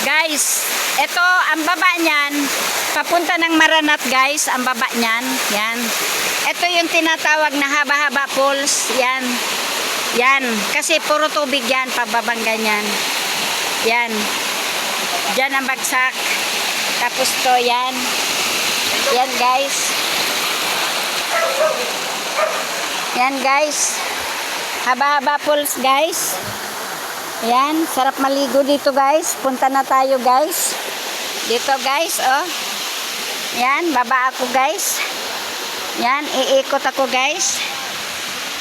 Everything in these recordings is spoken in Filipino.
Guys, ito ang baba niyan, papunta ng Maranat guys, ang baba niyan. Yan. Ito yung tinatawag na haba-haba pools. Yan. Yan. Kasi puro tubig yan, pababang ganyan. Yan. Diyan ang bagsak. Tapos to, yan. Yan guys. Yan guys. Haba-haba pools guys. Ayan, sarap maligo dito guys. Punta na tayo guys. Dito guys, oh. Yan, baba ako guys. Yan, iikot ako guys.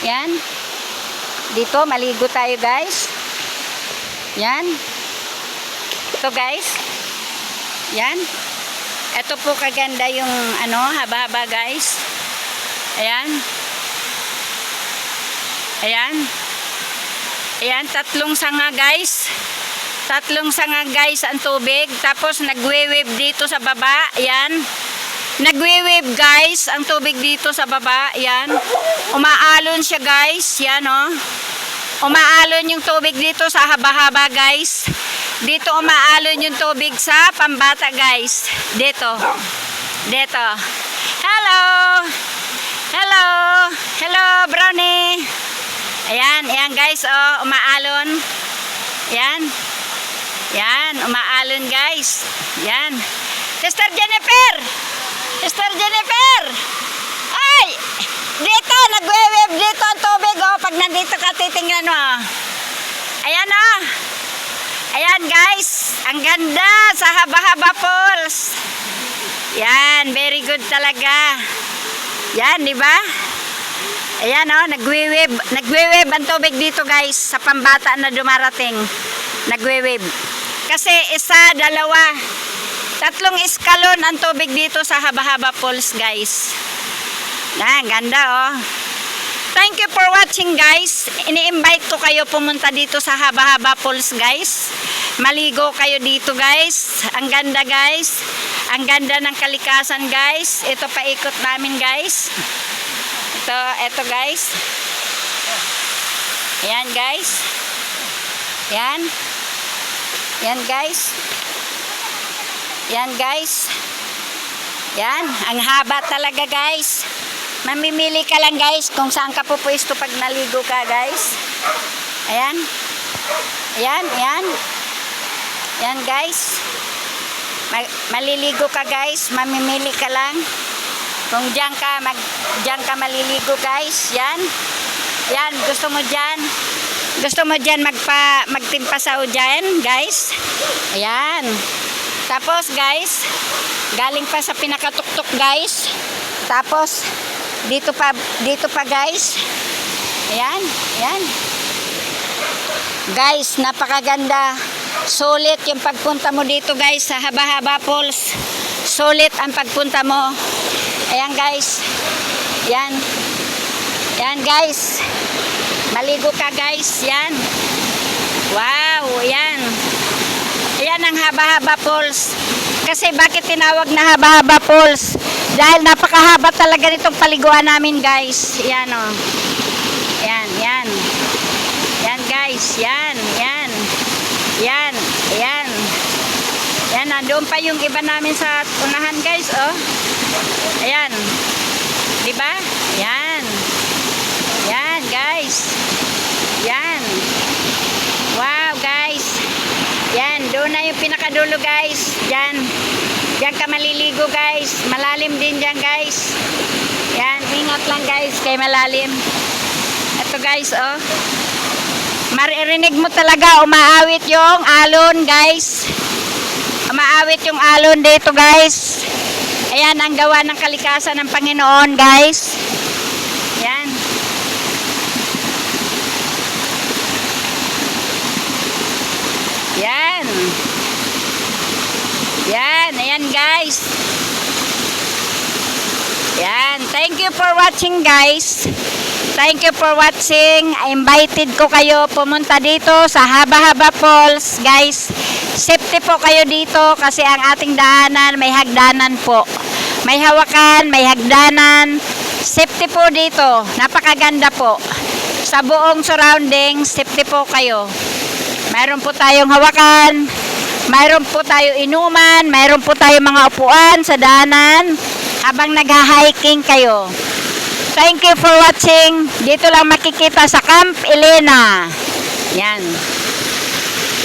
Yan. Dito, maligo tayo guys. Yan. Ito guys. Yan. Ito po kaganda yung ano, haba-haba guys. Ayan. Ayan. Ayan, tatlong sanga guys. Tatlong sanga guys ang tubig. Tapos nagwe-wave dito sa baba. Ayan. Nagwe-wave guys ang tubig dito sa baba. Ayan. Umaalon siya guys. Yan oh. Umaalon yung tubig dito sa haba-haba guys. Dito umaalon yung tubig sa pambata guys. Dito. Dito. Hello. Hello. Hello, Brownie. Ayan, ayan guys, oh, umaalon. Ayan. Yan, umaalon guys. Yan. Sister Jennifer! Sister Jennifer! Ay! Dito, nagwe-wave dito ang tubig, oh. Pag nandito ka, titingnan mo. oh. Ayan, oh. Ayan guys, ang ganda sa haba-haba falls. Yan, very good talaga. Yan, di ba? Ayan oh, nagwe-wave, nagwe-wave ang tubig dito guys sa pambata na dumarating. Nagwe-wave. Kasi isa, dalawa, tatlong eskalon ang tubig dito sa haba-haba falls guys. Na, ganda oh. Thank you for watching guys. Ini-invite ko kayo pumunta dito sa haba-haba falls guys. Maligo kayo dito guys. Ang ganda guys. Ang ganda ng kalikasan guys. Ito paikot namin guys. Ito, ito guys. Yan guys. Yan. Yan guys. Yan guys. Yan, ang haba talaga guys. Mamimili ka lang guys kung saan ka pupuesto pag naligo ka guys. Ayan. Ayan, ayan. Yan guys. Ma- maliligo ka guys, mamimili ka lang. Kung diyan ka mag diyan ka maliligo guys, yan. Yan, gusto mo diyan. Gusto mo diyan magpa magtimpa sa diyan, guys. Ayan. Tapos guys, galing pa sa pinakatuktok guys. Tapos dito pa dito pa guys. Ayan, ayan. Guys, napakaganda. Sulit yung pagpunta mo dito guys sa Haba-Haba Falls. Sulit ang pagpunta mo. Ayan guys. Yan. Yan guys. Maligo ka guys. Yan. Wow, yan. Ayan ang Haba-Haba Falls. Kasi bakit tinawag na Haba-Haba Falls? Dahil napakahaba talaga nitong paliguan namin guys. Yan o. Oh. Yan, yan. Yan guys, yan, yan. Yan, yan. Yan, nandun pa yung iba namin sa unahan guys, oh. Ayan. Di ba? Yan. Yan, guys. Yan. Wow, guys. Yan, doon na yung pinakadulo guys. Yan. Diyan ka maliligo guys. Malalim din diyan guys. Yan, ingat lang guys kay malalim. Ito guys, oh. Maririnig mo talaga umaawit yung alon, guys. Umaawit yung alon dito, guys. Ayan ang gawa ng kalikasan ng Panginoon, guys. Yan. Yan. Yan, ayan guys. Yan, thank you for watching guys. Thank you for watching. I invited ko kayo pumunta dito sa Haba-Haba Falls. Guys, safety po kayo dito kasi ang ating daanan may hagdanan po. May hawakan, may hagdanan. Safety po dito. Napakaganda po. Sa buong surrounding, safety po kayo. Meron po tayong hawakan. Mayroon po tayo inuman, mayroon po tayo mga upuan sa daanan habang nagha-hiking kayo. Thank you for watching. Dito lang makikita sa Camp Elena. Yan.